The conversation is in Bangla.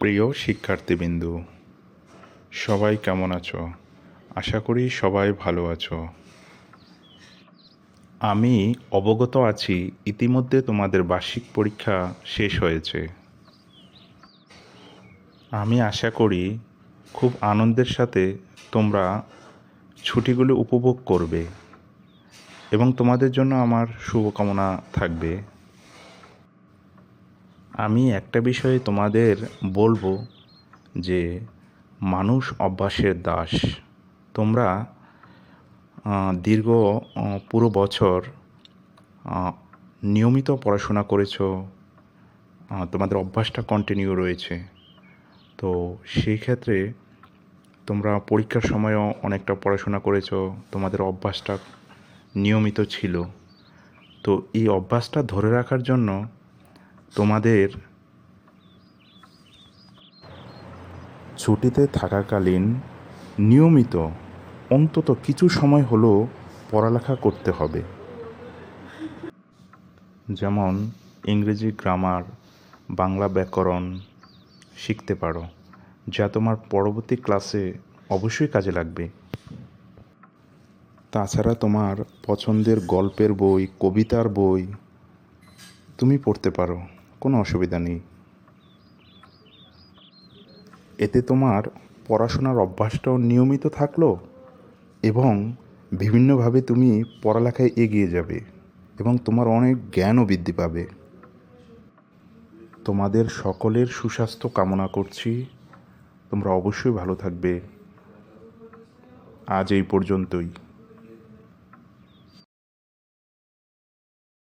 প্রিয় শিক্ষার্থীবৃন্দু, সবাই কেমন আছো? আশা করি সবাই ভালো আছো। আমি অবগত আছি, ইতিমধ্যে তোমাদের বার্ষিক পরীক্ষা শেষ হয়েছে। আমি আশা করি খুব আনন্দের সাথে তোমরা ছুটিগুলো উপভোগ করবে এবং তোমাদের জন্য আমার শুভকামনা থাকবে। আমি একটা বিষয়ে তোমাদের বলব যে মানুষ অভ্যাসের দাস। তোমরা দীর্ঘ পুরো বছর নিয়মিত পড়াশোনা করেছ তোমাদের অভ্যাসটা কন্টিনিউ রয়েছে। তো সেই ক্ষেত্রে তোমরা পরীক্ষার সময়ও অনেকটা পড়াশোনা করেছ, তোমাদের অভ্যাসটা নিয়মিত ছিল। তো এই অভ্যাসটা ধরে রাখার জন্য তোমাদের ছুটিতে থাকাকালীন নিয়মিত অন্তত কিছু সময় হলেও পড়ালেখা করতে হবে। যেমন ইংরেজি গ্রামার, বাংলা ব্যাকরণ শিখতে পারো, যা তোমার পরবর্তী ক্লাসে অবশ্যই কাজে লাগবে। তাছাড়া তোমার পছন্দের গল্পের বই, কবিতার বই তুমি পড়তে পারো। কোনো অসুবিধা নেই। এতে তোমার পড়াশোনার অভ্যাসটাও নিয়মিত থাকল এবং বিভিন্নভাবে তুমি পড়ালেখায় এগিয়ে যাবে এবং তোমার অনেক জ্ঞানও বৃদ্ধি পাবে। তোমাদের সকলের সুস্বাস্থ্য কামনা করছি। তোমরা অবশ্যই ভালো থাকবে। আজ এই পর্যন্তই।